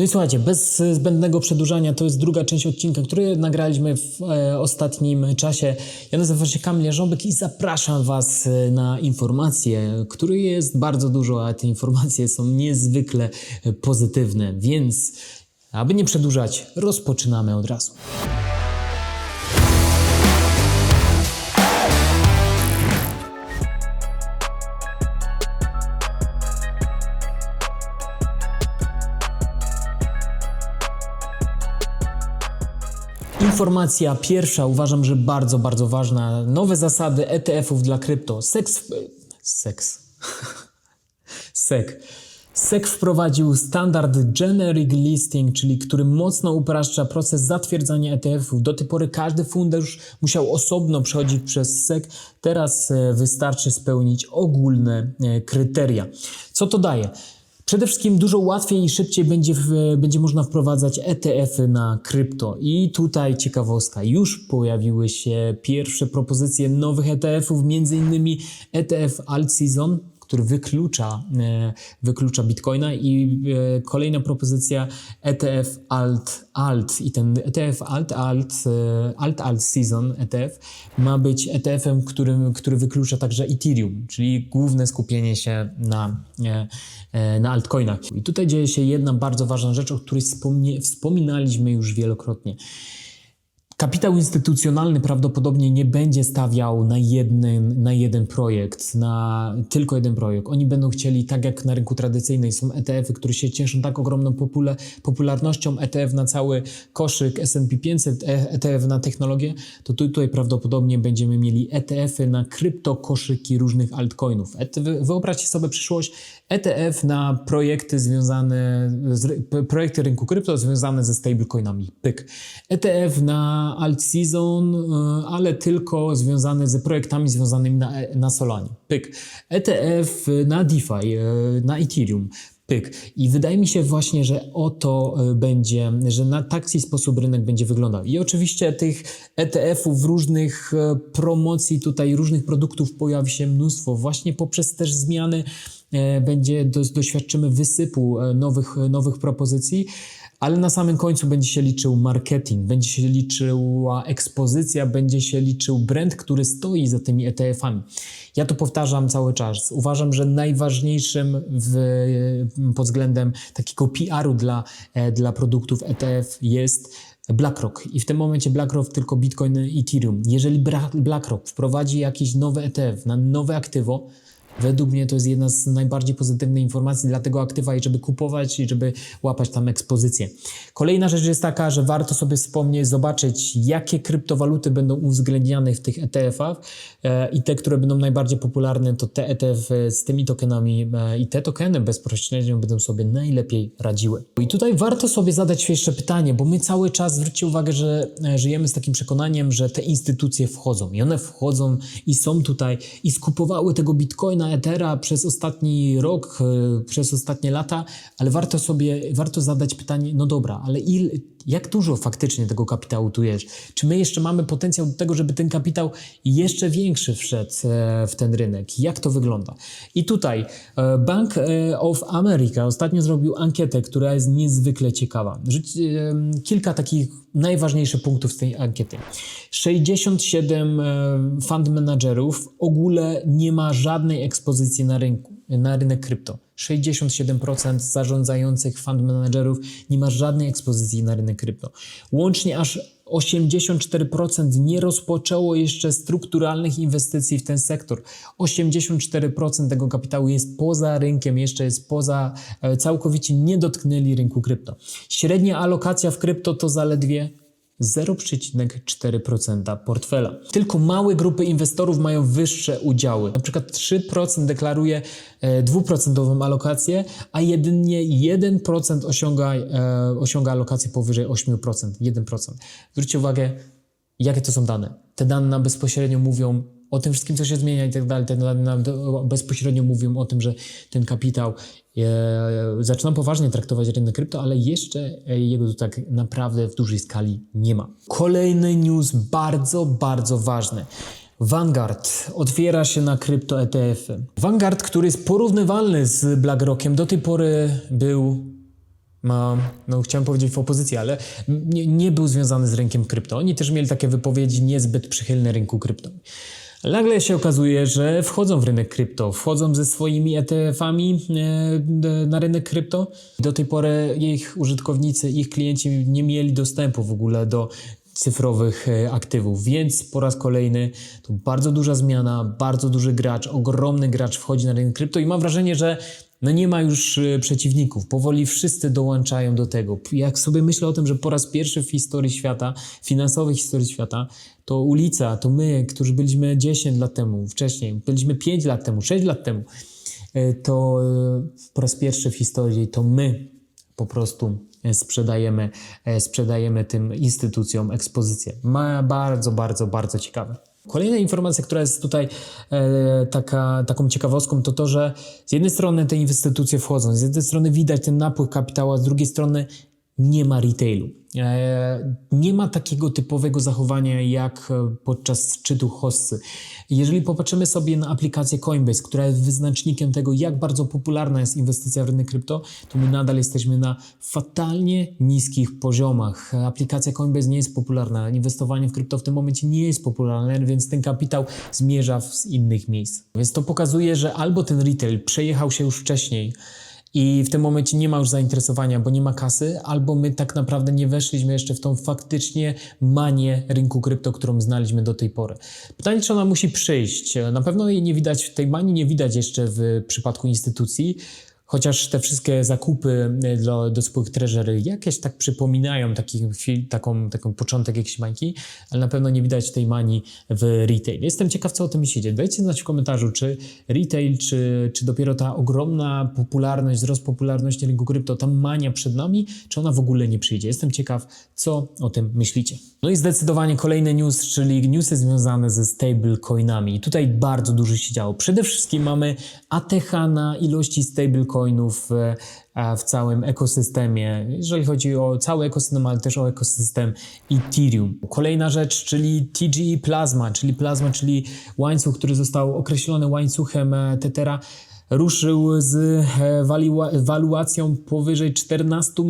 No i słuchajcie, bez zbędnego przedłużania, to jest druga część odcinka, który nagraliśmy w e, ostatnim czasie. Ja nazywam się Kamil Jarząbek i zapraszam Was e, na informacje, których jest bardzo dużo, a te informacje są niezwykle pozytywne, więc aby nie przedłużać, rozpoczynamy od razu. Informacja pierwsza, uważam, że bardzo, bardzo ważna. Nowe zasady ETF-ów dla krypto. Seks. Seks. Sek. SEC wprowadził standard Generic Listing, czyli który mocno upraszcza proces zatwierdzania ETF-ów. Do tej pory każdy fundusz musiał osobno przechodzić przez SEC. Teraz e, wystarczy spełnić ogólne e, kryteria. Co to daje? Przede wszystkim dużo łatwiej i szybciej będzie, w- będzie można wprowadzać ETF-y na krypto. I tutaj ciekawostka, już pojawiły się pierwsze propozycje nowych ETF-ów, innymi ETF Alt Season, który wyklucza, e, wyklucza Bitcoina i e, kolejna propozycja ETF Alt Alt i ten ETF Alt Alt e, Season ETF ma być ETF-em, który, który wyklucza także Ethereum, czyli główne skupienie się na, na altcoinach. I tutaj dzieje się jedna bardzo ważna rzecz, o której wspominaliśmy już wielokrotnie. Kapitał instytucjonalny prawdopodobnie nie będzie stawiał na jeden, na jeden projekt, na tylko jeden projekt. Oni będą chcieli, tak jak na rynku tradycyjnym są ETF-y, które się cieszą tak ogromną popula popularnością, ETF na cały koszyk S&P 500, e- ETF na technologię, to tu- tutaj prawdopodobnie będziemy mieli ETF-y na krypto koszyki różnych altcoinów. ETF, wyobraźcie sobie przyszłość, ETF na projekty związane, z, projekty rynku krypto związane ze stablecoinami. Pyk. ETF na alt season, y, ale tylko związane z projektami związanymi na, na Solanie. Pyk. ETF na DeFi, y, na Ethereum. Pyk. I wydaje mi się właśnie, że o to będzie, że na taki sposób rynek będzie wyglądał. I oczywiście tych ETF-ów różnych e, promocji tutaj, różnych produktów pojawi się mnóstwo, właśnie poprzez też zmiany e, będzie, do, doświadczymy wysypu e, nowych, nowych propozycji, ale na samym końcu będzie się liczył marketing, będzie się liczyła ekspozycja, będzie się liczył brand, który stoi za tymi ETF-ami. Ja to powtarzam cały czas. Uważam, że najważniejszym w, pod względem takiego PR-u dla, e, dla produktów ETF jest BlackRock i w tym momencie BlackRock tylko Bitcoin i Ethereum. Jeżeli BlackRock wprowadzi jakiś nowy ETF na nowe aktywo, według mnie to jest jedna z najbardziej pozytywnych informacji dla tego aktywa i żeby kupować i żeby łapać tam ekspozycję. Kolejna rzecz jest taka, że warto sobie wspomnieć, zobaczyć jakie kryptowaluty będą uwzględniane w tych ETF-ach e, i te, które będą najbardziej popularne to te ETF z tymi tokenami e, i te tokeny bezpośrednio będą sobie najlepiej radziły. I tutaj warto sobie zadać jeszcze pytanie, bo my cały czas, zwróćcie uwagę, że e, żyjemy z takim przekonaniem, że te instytucje wchodzą i one wchodzą i są tutaj i skupowały tego bitcoina, ethera przez ostatni rok, e, przez ostatnie lata, ale warto sobie, warto zadać pytanie, no dobra, ale il, jak dużo faktycznie tego kapitału tu jest? Czy my jeszcze mamy potencjał do tego, żeby ten kapitał jeszcze większy wszedł e, w ten rynek? Jak to wygląda? I tutaj e, Bank of America ostatnio zrobił ankietę, która jest niezwykle ciekawa. Kilka takich najważniejszych punktów z tej ankiety. 67 e, fund managerów w ogóle nie ma żadnej ekspozycji na rynku, na rynek krypto. 67% zarządzających fund managerów nie ma żadnej ekspozycji na rynek krypto. Łącznie aż 84% nie rozpoczęło jeszcze strukturalnych inwestycji w ten sektor. 84% tego kapitału jest poza rynkiem, jeszcze jest poza, e, całkowicie nie dotknęli rynku krypto. Średnia alokacja w krypto to zaledwie 0,4% portfela. Tylko małe grupy inwestorów mają wyższe udziały. Na przykład 3% deklaruje e, dwuprocentową alokację, a jedynie 1% osiąga, e, osiąga alokację powyżej 8%. 1%. Zwróćcie uwagę, jakie to są dane. Te dane nam bezpośrednio mówią o tym wszystkim, co się zmienia i tak dalej. Te dane nam bezpośrednio mówią o tym, że ten kapitał e, zaczyna poważnie traktować rynek krypto, ale jeszcze e, jego tu tak naprawdę w dużej skali nie ma. Kolejny news bardzo, bardzo ważny. Vanguard otwiera się na krypto ETF-y. Vanguard, który jest porównywalny z BlackRockiem, do tej pory był ma, no chciałem powiedzieć w opozycji, ale nie, nie był związany z rynkiem krypto. Oni też mieli takie wypowiedzi niezbyt przychylne rynku krypto. Nagle się okazuje, że wchodzą w rynek krypto, wchodzą ze swoimi ETF-ami e, na rynek krypto. Do tej pory ich użytkownicy, ich klienci nie mieli dostępu w ogóle do cyfrowych e, aktywów, więc po raz kolejny to bardzo duża zmiana, bardzo duży gracz, ogromny gracz wchodzi na rynek krypto i mam wrażenie, że no nie ma już e, przeciwników. Powoli wszyscy dołączają do tego. Jak sobie myślę o tym, że po raz pierwszy w historii świata, finansowej historii świata, to ulica, to my, którzy byliśmy 10 lat temu, wcześniej, byliśmy 5 lat temu, 6 lat temu, e, to e, po raz pierwszy w historii to my po prostu sprzedajemy, sprzedajemy tym instytucjom ekspozycję. Ma bardzo, bardzo, bardzo ciekawe. Kolejna informacja, która jest tutaj e, taka, taką ciekawostką, to to, że z jednej strony te instytucje wchodzą, z jednej strony widać ten napływ kapitału, a z drugiej strony nie ma retailu. E, nie ma takiego typowego zachowania jak e, podczas szczytu hossy. Jeżeli popatrzymy sobie na aplikację Coinbase, która jest wyznacznikiem tego, jak bardzo popularna jest inwestycja w rynek krypto, to my nadal jesteśmy na fatalnie niskich poziomach. Aplikacja Coinbase nie jest popularna, inwestowanie w krypto w tym momencie nie jest popularne, więc ten kapitał zmierza z innych miejsc. Więc to pokazuje, że albo ten retail przejechał się już wcześniej, i w tym momencie nie ma już zainteresowania, bo nie ma kasy, albo my tak naprawdę nie weszliśmy jeszcze w tą faktycznie manię rynku krypto, którą znaliśmy do tej pory. Pytanie, czy ona musi przyjść? Na pewno jej nie widać, tej manii nie widać jeszcze w przypadku instytucji, Chociaż te wszystkie zakupy e, do, do spółek treasury jakieś tak przypominają taki, taką, taką początek jakiejś bańki, ale na pewno nie widać tej manii w retail. Jestem ciekaw, co o tym myślicie. Dajcie znać w komentarzu, czy retail, czy, czy dopiero ta ogromna popularność, wzrost popularności rynku krypto, ta mania przed nami, czy ona w ogóle nie przyjdzie. Jestem ciekaw, co o tym myślicie. No i zdecydowanie kolejny news, czyli newsy związane ze stablecoinami. Tutaj bardzo dużo się działo. Przede wszystkim mamy ATH na ilości stablecoinów, coinów w całym ekosystemie, jeżeli chodzi o cały ekosystem, ale też o ekosystem Ethereum. Kolejna rzecz, czyli TGE Plasma, czyli Plasma, czyli łańcuch, który został określony łańcuchem e, Tethera ruszył z e, waluacją powyżej 14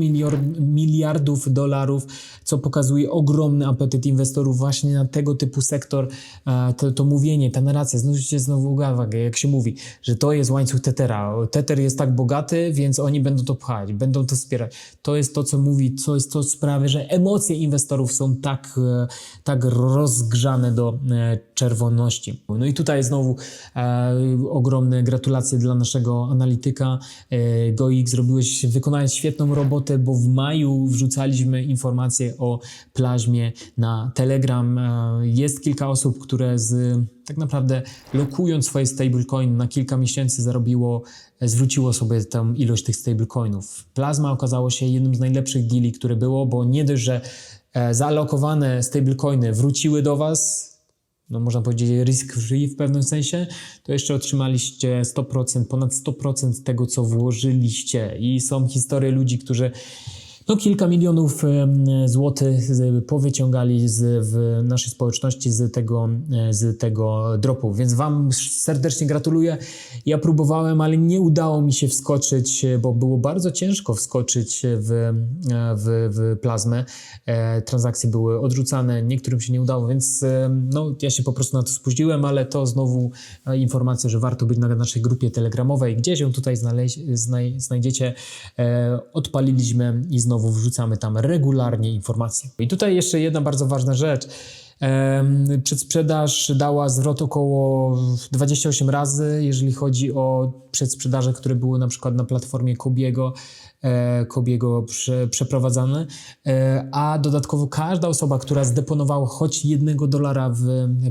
miliardów dolarów, co pokazuje ogromny apetyt inwestorów właśnie na tego typu sektor. E, to, to mówienie, ta narracja, zwróćcie znowu uwagę, jak się mówi, że to jest łańcuch Tethera. Tether jest tak bogaty, więc oni będą to pchać, będą to wspierać. To jest to, co mówi, co jest to sprawia, że emocje inwestorów są tak, e, tak rozgrzane do czerwoności. No i tutaj znowu e, ogromne gratulacje dla naszego analityka. E, GoX zrobiłeś, wykonałeś świetną robotę, bo w maju wrzucaliśmy informacje o plaźmie na Telegram. E, jest kilka osób, które z tak naprawdę lokując swoje stablecoin na kilka miesięcy zarobiło, e, zwróciło sobie tę ilość tych stablecoinów. Plazma okazało się jednym z najlepszych deali, które było, bo nie dość, że zaalokowane stablecoiny wróciły do Was, no można powiedzieć risk free w pewnym sensie, to jeszcze otrzymaliście 100%, ponad 100% tego, co włożyliście. I są historie ludzi, którzy no, kilka milionów złotych powyciągali z, w naszej społeczności z tego, e, z tego dropu. Więc Wam serdecznie gratuluję. Ja próbowałem, ale nie udało mi się wskoczyć, bo było bardzo ciężko wskoczyć w, e, w, w plazmę. E, transakcje były odrzucane, niektórym się nie udało, więc no, ja się po prostu na to spóźniłem, ale to znowu informacja, że warto być na naszej grupie telegramowej. Gdzieś ją tutaj znajdziecie. Odpaliliśmy i znowu znowu wrzucamy tam regularnie informacje. I tutaj jeszcze jedna bardzo ważna rzecz. Przedsprzedaż dała zwrot około 28 razy, jeżeli chodzi o przedsprzedaże, które były na przykład na platformie Kobiego, e, Kobiego prze, przeprowadzane, e, a dodatkowo każda osoba, która zdeponowała choć jednego dolara w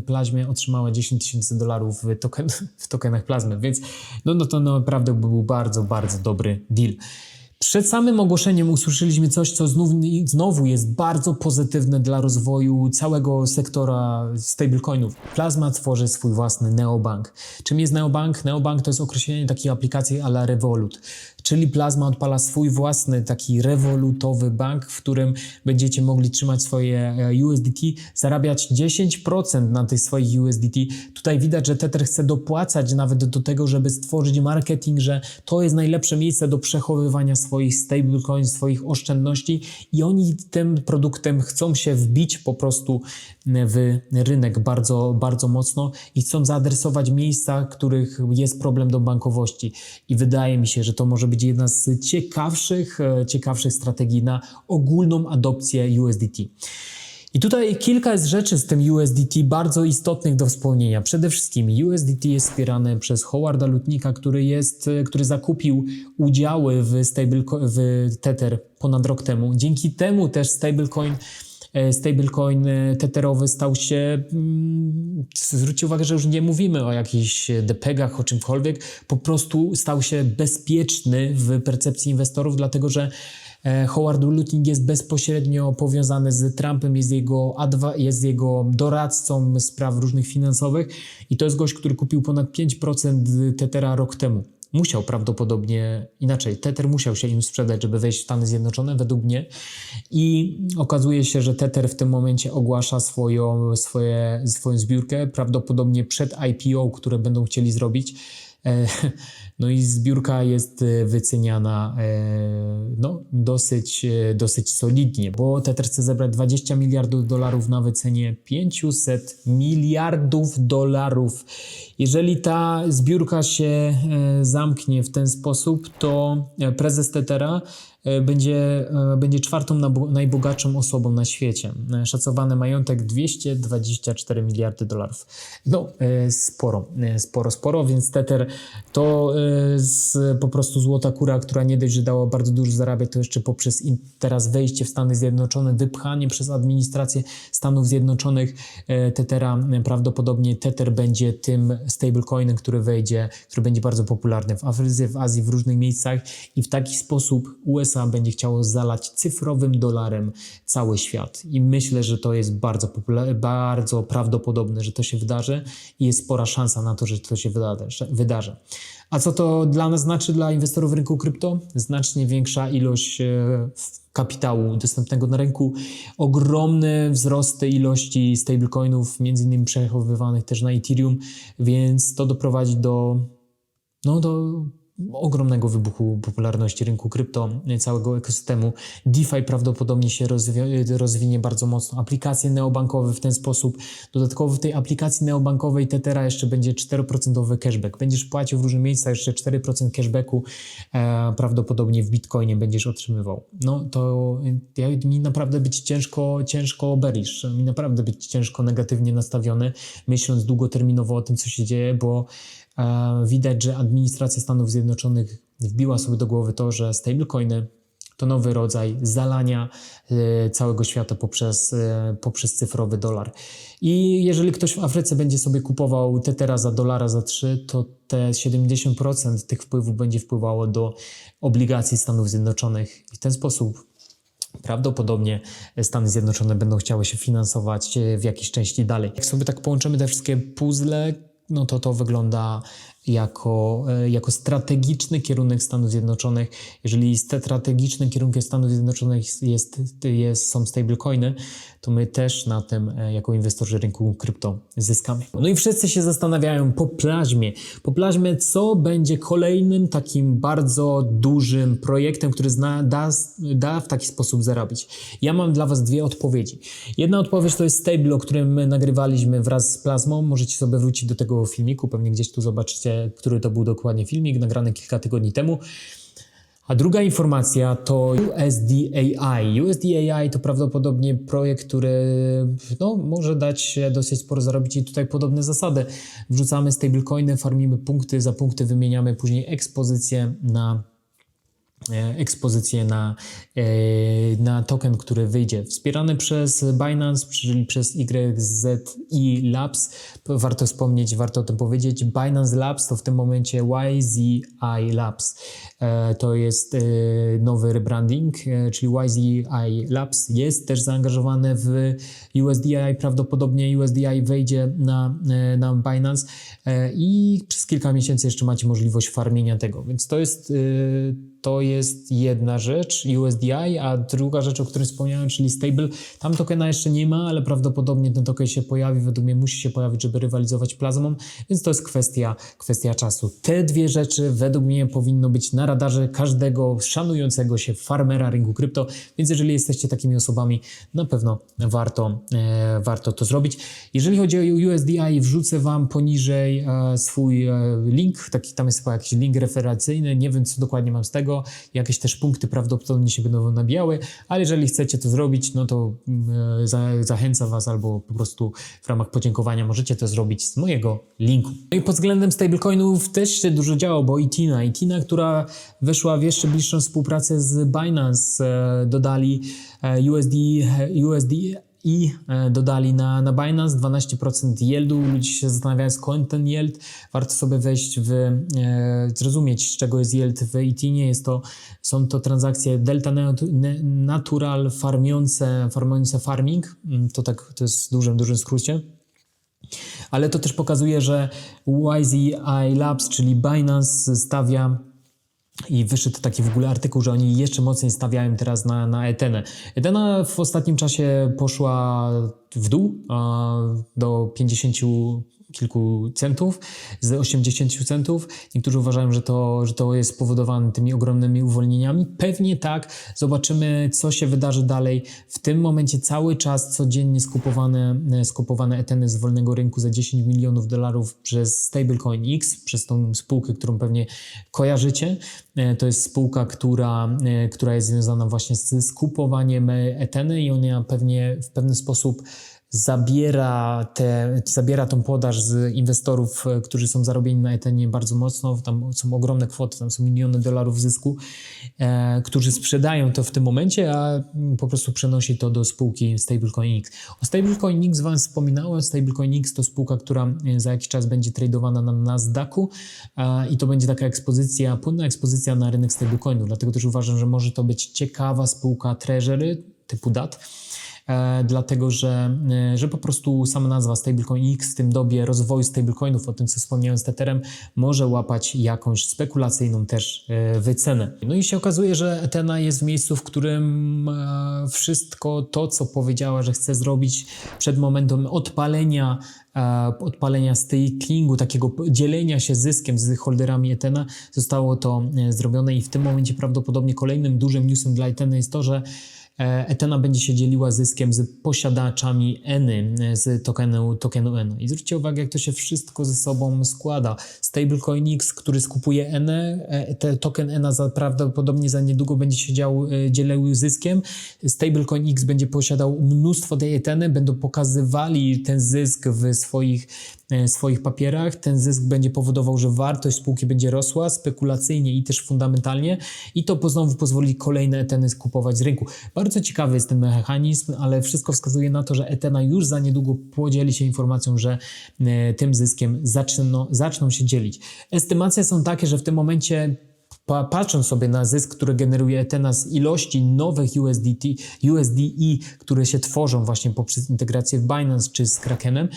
plazmie, otrzymała 10 tysięcy dolarów w, token, w tokenach plazmy, więc no, no to naprawdę był bardzo, bardzo dobry deal. Przed samym ogłoszeniem usłyszeliśmy coś, co znów, znowu jest bardzo pozytywne dla rozwoju całego sektora stablecoinów. Plasma tworzy swój własny neobank. Czym jest neobank? Neobank to jest określenie takiej aplikacji a la Revolut. Czyli Plasma odpala swój własny taki rewolutowy bank, w którym będziecie mogli trzymać swoje e, USDT, zarabiać 10% na tych swoich USDT. Tutaj widać, że Tether chce dopłacać nawet do tego, żeby stworzyć marketing, że to jest najlepsze miejsce do przechowywania swoich stablecoins, swoich oszczędności i oni tym produktem chcą się wbić po prostu w rynek bardzo, bardzo mocno i chcą zaadresować miejsca, których jest problem do bankowości. I wydaje mi się, że to może być jedna z ciekawszych, e, ciekawszych strategii na ogólną adopcję USDT. I tutaj kilka jest rzeczy z tym USDT bardzo istotnych do wspomnienia. Przede wszystkim USDT jest wspierane przez Howarda Lutnika, który, jest, e, który zakupił udziały w, stable, w Tether ponad rok temu. Dzięki temu też stablecoin stablecoin e, teterowy stał się, mm, zwróćcie uwagę, że już nie mówimy o jakichś depegach, o czymkolwiek, po prostu stał się bezpieczny w percepcji inwestorów, dlatego że E, Howard Lutting jest bezpośrednio powiązany z Trumpem, jest jego, adwa, jest jego doradcą spraw różnych finansowych i to jest gość, który kupił ponad 5% Tethera rok temu. Musiał prawdopodobnie, inaczej, Tether musiał się im sprzedać, żeby wejść w Stany Zjednoczone, według mnie. I okazuje się, że Tether w tym momencie ogłasza swoją, swoje, swoją zbiórkę, prawdopodobnie przed IPO, które będą chcieli zrobić. E, no i zbiórka jest e, wyceniana e, no, dosyć, dosyć solidnie, bo Tether chce zebrać 20 miliardów dolarów na wycenie 500 miliardów dolarów. Jeżeli ta zbiórka się zamknie w ten sposób, to prezes Tethera będzie, e, będzie czwartą najbogatszą osobą na świecie. E, szacowany majątek 224 miliardy dolarów. No, sporo, sporo, sporo, więc Tether to po prostu złota kura, która nie dość, że dała bardzo dużo zarabiać, to jeszcze poprzez teraz wejście w Stany Zjednoczone, wypchanie przez administrację Stanów Zjednoczonych Tethera, prawdopodobnie Tether będzie tym stablecoinem, który wejdzie, który będzie bardzo popularny w Afryce, w Azji, w różnych miejscach i w taki sposób USA USA będzie chciało zalać cyfrowym dolarem cały świat. I myślę, że to jest bardzo, bardzo prawdopodobne, że to się wydarzy i jest spora szansa na to, że to się wydarzy. A co to dla nas znaczy, dla inwestorów rynku krypto? Znacznie większa ilość e, kapitału dostępnego na rynku, ogromne wzrosty ilości stablecoinów, między innymi przechowywanych też na Ethereum, więc to doprowadzi do, no, do ogromnego wybuchu popularności rynku krypto, całego ekosystemu. DeFi prawdopodobnie się rozwi- rozwinie bardzo mocno. Aplikacje neobankowe w ten sposób. Dodatkowo w tej aplikacji neobankowej Tetera jeszcze będzie 4% cashback. Będziesz płacił w różnych miejscach jeszcze 4% cashbacku e, prawdopodobnie w Bitcoinie będziesz otrzymywał. No to ja, mi naprawdę być ciężko, ciężko bearish, mi naprawdę być ciężko negatywnie nastawiony, myśląc długoterminowo o tym, co się dzieje, bo widać, że administracja Stanów Zjednoczonych wbiła sobie do głowy to, że stablecoiny to nowy rodzaj zalania e, całego świata poprzez, e, poprzez cyfrowy dolar. I jeżeli ktoś w Afryce będzie sobie kupował Tetera za dolara za 3, to te 70% tych wpływów będzie wpływało do obligacji Stanów Zjednoczonych. I w ten sposób prawdopodobnie Stany Zjednoczone będą chciały się finansować e, w jakiejś części dalej. Jak sobie tak połączymy te wszystkie puzzle, no to to wygląda jako, e, jako strategiczny kierunek Stanów Zjednoczonych. Jeżeli strategicznym kierunkiem Stanów Zjednoczonych jest, jest, są stablecoiny, to my też na tym e, jako inwestorzy rynku krypto zyskamy. No i wszyscy się zastanawiają po plaźmie. Po plaźmie, co będzie kolejnym takim bardzo dużym projektem, który zna, da, da w taki sposób zarobić. Ja mam dla Was dwie odpowiedzi. Jedna odpowiedź to jest stable, o którym my nagrywaliśmy wraz z plazmą. Możecie sobie wrócić do tego filmiku, pewnie gdzieś tu zobaczycie który to był dokładnie filmik, nagrany kilka tygodni temu. A druga informacja to USDAI. USDAI to prawdopodobnie projekt, który no, może dać dosyć sporo zarobić i tutaj podobne zasady. Wrzucamy stablecoiny, farmimy punkty, za punkty wymieniamy później ekspozycję na ekspozycję na, e, na token, który wyjdzie. Wspierany przez Binance, czyli przez YZI Labs. Warto wspomnieć, warto o tym powiedzieć. Binance Labs to w tym momencie YZI Labs. E, to jest nowy rebranding, czyli YZI Labs jest też zaangażowany w USDI. Prawdopodobnie USDI wejdzie na, na Binance i przez kilka miesięcy jeszcze macie możliwość farmienia tego. Więc to jest to jest jedna rzecz, USDI, a druga rzecz, o której wspomniałem, czyli stable, tam tokena jeszcze nie ma, ale prawdopodobnie ten token się pojawi, według mnie musi się pojawić, żeby rywalizować plazmą, więc to jest kwestia, kwestia czasu. Te dwie rzeczy według mnie powinno być na radarze każdego szanującego się farmera rynku krypto, więc jeżeli jesteście takimi osobami, na pewno warto, e, warto to zrobić. Jeżeli chodzi o USDI, wrzucę Wam poniżej e, swój e, link, taki tam jest chyba jakiś link referencyjny, nie wiem co dokładnie mam z tego, jakieś też punkty prawdopodobnie się będą nabijały, ale jeżeli chcecie to zrobić, no to mm, za, zachęcam Was albo po prostu w ramach podziękowania możecie to zrobić z mojego linku. No i pod względem stablecoinów też się dużo działo, bo Itina, Itina, która weszła w jeszcze bliższą współpracę z Binance, e, dodali e, USD, e, USD i e, dodali na, na Binance 12% yieldu. Ludzie się zastanawiają skąd ten yield. Warto sobie wejść w, e, zrozumieć z czego jest yield w Itinie. Jest to, są to transakcje Delta Natural farmiące, farmiące farming. Mm, To tak, to jest w dużym, dużym skrócie. Ale to też pokazuje, że YZI Labs, czyli Binance stawia i wyszedł taki w ogóle artykuł, że oni jeszcze mocniej stawiają teraz na, na Etenę. Etena w ostatnim czasie poszła w dół do 50 kilku centów z 80 centów. Niektórzy uważają, że to, że to jest spowodowane tymi ogromnymi uwolnieniami. Pewnie tak. Zobaczymy, co się wydarzy dalej. W tym momencie cały czas codziennie skupowane, skupowane eteny z wolnego rynku za 10 milionów dolarów przez stablecoin X, przez tą spółkę, którą pewnie kojarzycie. E, To jest spółka, która, e, która jest związana właśnie z skupowaniem eteny i ona pewnie w pewien sposób zabiera, te, zabiera tą podaż z inwestorów, e, którzy są zarobieni na Ethenie bardzo mocno. Tam są ogromne kwoty, tam są miliony dolarów zysku, e, którzy sprzedają to w tym momencie, a po prostu przenosi to do spółki Stablecoin X. O Stablecoin X Wam wspominałem. Stablecoin X to spółka, która e, za jakiś czas będzie tradowana na Nasdaqu e, i to będzie taka ekspozycja, płynna ekspozycja na rynek stablecoinów. Dlatego też uważam, że może to być ciekawa spółka Treasury typu DAT dlatego że, e, że po prostu sama nazwa Stablecoin X w tym dobie rozwoju stablecoinów, o tym co wspomniałem z Tetherem, może łapać jakąś spekulacyjną też e, wycenę. No i się okazuje, że Ethena jest w miejscu, w którym e, wszystko to, co powiedziała, że chce zrobić przed momentem odpalenia e, odpalenia stakingu, takiego dzielenia się zyskiem z holderami Ethena, zostało to e, zrobione i w tym momencie prawdopodobnie kolejnym dużym newsem dla Etheny jest to, że E, Ethena będzie się dzieliła zyskiem z posiadaczami Eny, e, z tokenu, tokenu Ena. I zwróćcie uwagę, jak to się wszystko ze sobą składa. Stablecoin X, który skupuje Enę, e, te token Ena za, prawdopodobnie za niedługo będzie się dział, dzielił zyskiem. Stablecoin X będzie posiadał mnóstwo tej Etheny, będą pokazywali ten zysk w swoich swoich papierach. Ten zysk będzie powodował, że wartość spółki będzie rosła spekulacyjnie i też fundamentalnie i to znowu pozwoli kolejne Eteny skupować z rynku. Bardzo ciekawy jest ten mechanizm, ale wszystko wskazuje na to, że Etena już za niedługo podzieli się informacją, że e, tym zyskiem zaczną, zaczną się dzielić. Estymacje są takie, że w tym momencie pa- patrząc sobie na zysk, który generuje Ethena z ilości nowych USDT, USDI, które się tworzą właśnie poprzez integrację w Binance czy z Krakenem,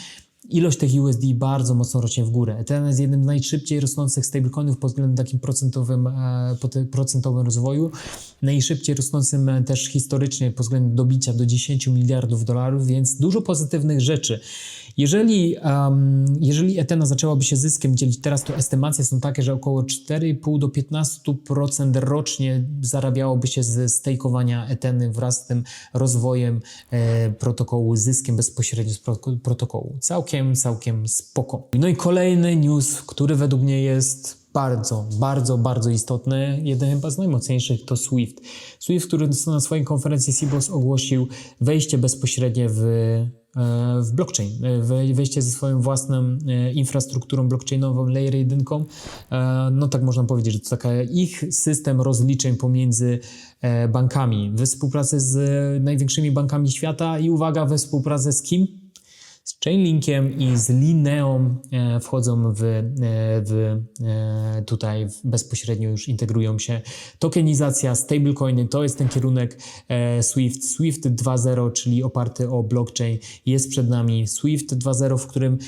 ilość tych USD bardzo mocno rośnie w górę. Ethereum jest jednym z najszybciej rosnących stablecoinów pod względem takim procentowym, e, procentowym rozwoju. Najszybciej rosnącym też historycznie pod względem dobicia do 10 miliardów dolarów, więc dużo pozytywnych rzeczy. Jeżeli, um, jeżeli Ethena zaczęłaby się zyskiem dzielić, teraz to estymacje są takie, że około 4,5 do 15% rocznie zarabiałoby się ze stejkowania Etheny wraz z tym rozwojem e, protokołu, zyskiem bezpośrednio z pro, protokołu. Całkiem, całkiem spoko. No i kolejny news, który według mnie jest bardzo, bardzo, bardzo istotny, jeden chyba z najmocniejszych, to SWIFT. SWIFT, który na swojej konferencji CBOS ogłosił wejście bezpośrednie w, w blockchain, e, we- wejście ze swoją własną e, infrastrukturą blockchainową, layer 1. E, No tak można powiedzieć, że to taka ich system rozliczeń pomiędzy e, bankami, we współpracy z największymi bankami świata i uwaga, we współpracy z kim? Z Chainlinkiem i z Lineą e, wchodzą w, e, w e, tutaj bezpośrednio już integrują się. Tokenizacja, stablecoiny to jest ten kierunek Swift. Swift 2.0, czyli oparty o blockchain jest przed nami. Swift 2.0, w którym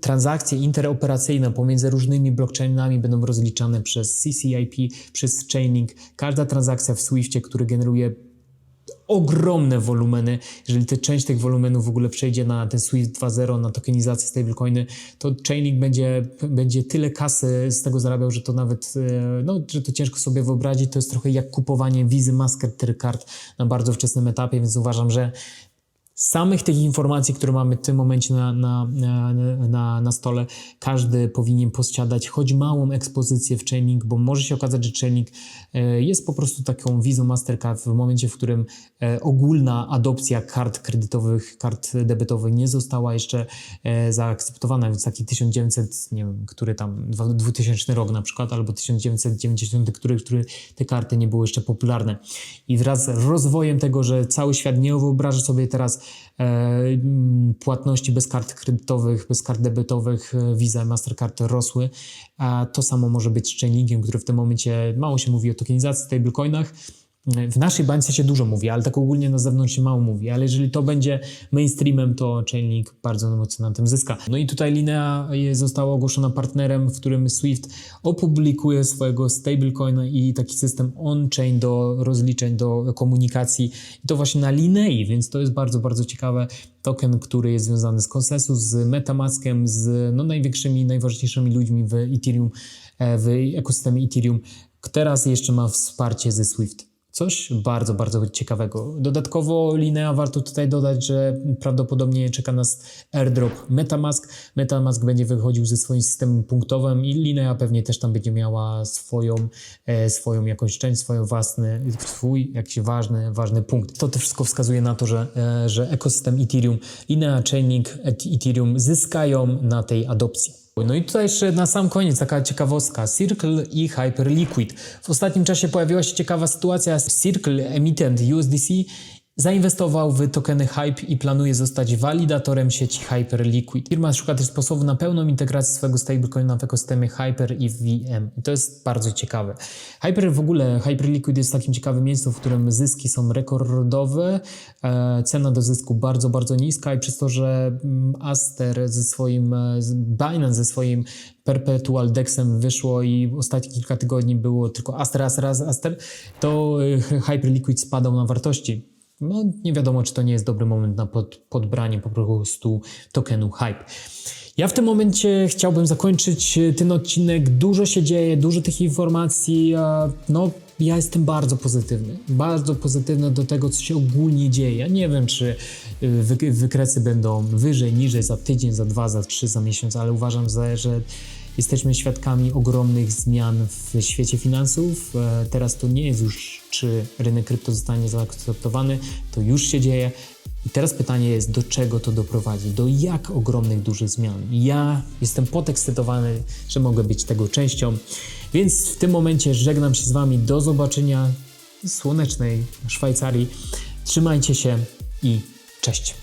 transakcje interoperacyjne pomiędzy różnymi blockchainami będą rozliczane przez CCIP, przez Chainlink. Każda transakcja w Swiftie, który generuje ogromne wolumeny. Jeżeli te część tych wolumenów w ogóle przejdzie na ten Swift 2.0, na tokenizację stablecoiny, to Chainlink będzie, będzie tyle kasy z tego zarabiał, że to nawet, e, no, że to ciężko sobie wyobrazić. To jest trochę jak kupowanie wizy Mastercard na bardzo wczesnym etapie, więc uważam, że samych tych informacji, które mamy w tym momencie na, na, na, na, stole, każdy powinien posiadać choć małą ekspozycję w Chainlink, bo może się okazać, że Chainlink e, jest po prostu taką wizą Mastercard w momencie, w którym e, ogólna adopcja kart kredytowych, kart debetowych nie została jeszcze e, zaakceptowana, więc taki 1900, nie wiem, który tam, dwa- 2000 rok na przykład, albo 1990, który, który te karty nie były jeszcze popularne. I wraz z rozwojem tego, że cały świat nie wyobraża sobie teraz płatności bez kart kredytowych, bez kart debetowych, e, Visa, Mastercard rosły, a to samo może być z Chainlinkiem, który w tym momencie mało się mówi o tokenizacji, stablecoinach. W naszej bańce się dużo mówi, ale tak ogólnie na zewnątrz się mało mówi. Ale jeżeli to będzie mainstreamem, to Chainlink bardzo mocno na tym zyska. No i tutaj Linea została ogłoszona partnerem, w którym Swift opublikuje swojego stablecoina i taki system on-chain do rozliczeń, do komunikacji. I to właśnie na Linei, więc to jest bardzo, bardzo ciekawe. Token, który jest związany z Consensus, z Metamaskiem, z no, największymi, najważniejszymi ludźmi w Ethereum, e, w ekosystemie Ethereum. Teraz jeszcze ma wsparcie ze Swift. Coś bardzo, bardzo ciekawego. Dodatkowo Linea warto tutaj dodać, że prawdopodobnie czeka nas airdrop Metamask. Metamask będzie wychodził ze swoim systemem punktowym i Linea pewnie też tam będzie miała swoją, e, swoją jakąś część, swoją własny, swój jakiś ważny, ważny punkt. To wszystko wskazuje na to, że, e, że ekosystem Ethereum, Linea, Chainlink, et- Ethereum zyskają na tej adopcji. No i tutaj jeszcze na sam koniec taka ciekawostka. Circle i Hyperliquid. W ostatnim czasie pojawiła się ciekawa sytuacja. Circle, emitent USDC, zainwestował w tokeny Hype i planuje zostać walidatorem sieci Hyperliquid. Firma szuka też sposobu na pełną integrację swojego stablecoina w ekosystemie Hyper i VM. I to jest bardzo ciekawe. Hyper w ogóle, Hyperliquid jest takim ciekawym miejscem, w którym zyski są rekordowe, e, cena do zysku bardzo, bardzo niska i przez to, że mm, Aster ze swoim, e, Binance ze swoim Perpetual Dexem wyszło i ostatnie kilka tygodni było tylko Aster, Aster, Aster, Aster to e, Hyperliquid spadał na wartości. No, nie wiadomo, czy to nie jest dobry moment na pod, podbranie po prostu tokenu Hype. Ja w tym momencie chciałbym zakończyć e, ten odcinek. Dużo się dzieje, dużo tych informacji. No, ja jestem bardzo pozytywny. Bardzo pozytywny do tego, co się ogólnie dzieje. Ja nie wiem, czy y, wy, wykresy będą wyżej, niżej za tydzień, za dwa, za trzy, za miesiąc, ale uważam, że jesteśmy świadkami ogromnych zmian w świecie finansów. E, Teraz to nie jest już, czy rynek krypto zostanie zaakceptowany, to już się dzieje. I teraz pytanie jest, do czego to doprowadzi? Do jak ogromnych, dużych zmian? Ja jestem podekscytowany, że mogę być tego częścią. Więc w tym momencie żegnam się z Wami. Do zobaczenia słonecznej Szwajcarii. Trzymajcie się i cześć.